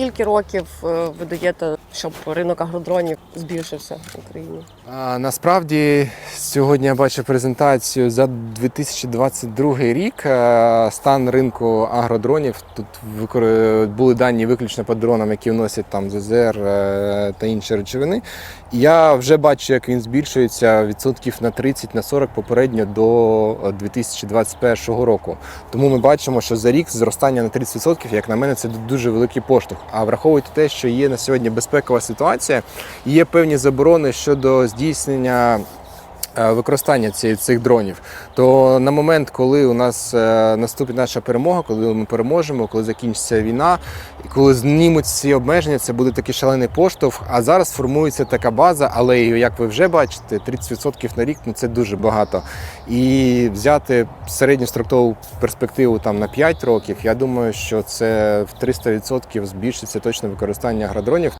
скільки років е, ви даєте, щоб ринок агродронів збільшився в Україні? А, насправді сьогодні я бачу презентацію за 2022 рік. Е, Стан ринку агродронів. Тут були дані виключно по дронам, які вносять там ЗЗР е, та інші речовини. Я вже бачу, як він збільшується відсотків на 30 на 40 попередньо до е, 2021 року. Тому ми бачимо, що за рік зростання на 30%, як на мене, це дуже великий поштовх. А враховуйте те, що є на сьогодні безпекова ситуація, є певні заборони щодо здійснення. Е, Використання ці- цих дронів, то на момент, коли у нас е, наступить наша перемога, коли ми переможемо, коли закінчиться війна, і коли знімуть ці обмеження, це буде такий шалений поштовх. А зараз формується така база, але як ви вже бачите, 30% на рік ну це дуже багато. І взяти середню строкову перспективу там на 5 років, я думаю, що це в 300% збільшиться точно використання агродронів.